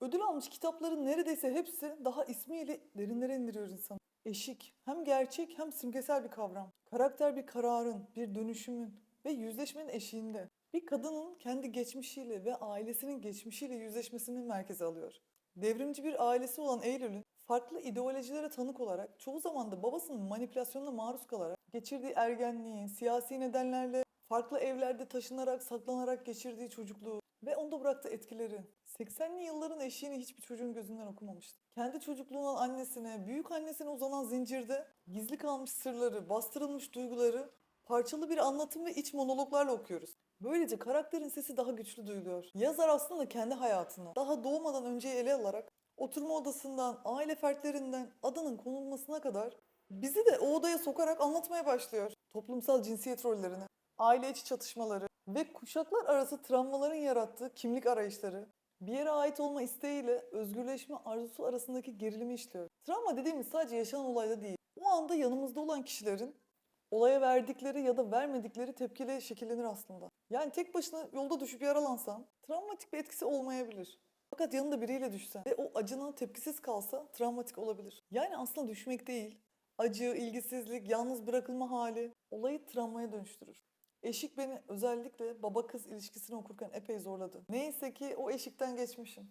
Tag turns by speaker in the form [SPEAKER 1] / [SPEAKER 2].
[SPEAKER 1] Ödül almış kitapların neredeyse hepsi daha ismiyle derinlere indiriyor insanı. Eşik hem gerçek hem simgesel bir kavram. Karakter bir kararın, bir dönüşümün ve yüzleşmenin eşiğinde. Bir kadının kendi geçmişiyle ve ailesinin geçmişiyle yüzleşmesini merkeze alıyor. Devrimci bir ailesi olan Eylül'ün farklı ideolojilere tanık olarak çoğu zaman da babasının manipülasyonuna maruz kalarak geçirdiği ergenliği, siyasi nedenlerle farklı evlerde taşınarak, saklanarak geçirdiği çocukluğu ve onda bıraktığı etkileri. 80'li yılların eşiğini hiçbir çocuğun gözünden okumamıştı. Kendi çocukluğundan annesine, büyük annesine uzanan zincirde gizli kalmış sırları, bastırılmış duyguları parçalı bir anlatım ve iç monologlarla okuyoruz. Böylece karakterin sesi daha güçlü duyuluyor. Yazar aslında kendi hayatını daha doğmadan önceyi ele alarak oturma odasından, aile fertlerinden adının konulmasına kadar bizi de o odaya sokarak anlatmaya başlıyor. Toplumsal cinsiyet rollerini, aile içi çatışmaları ve kuşaklar arası travmaların yarattığı kimlik arayışları, bir yere ait olma isteğiyle özgürleşme arzusu arasındaki gerilimi işliyor. Travma dediğimiz sadece yaşanan olayda değil. O anda yanımızda olan kişilerin olaya verdikleri ya da vermedikleri tepkiyle şekillenir aslında. Yani tek başına yolda düşüp yaralansan travmatik bir etkisi olmayabilir. Fakat yanında biriyle düşsen ve o acına tepkisiz kalsa travmatik olabilir. Yani aslında düşmek değil, acı, ilgisizlik, yalnız bırakılma hali olayı travmaya dönüştürür. Eşik beni özellikle baba kız ilişkisini okurken epey zorladı. Neyse ki o eşikten geçmişim.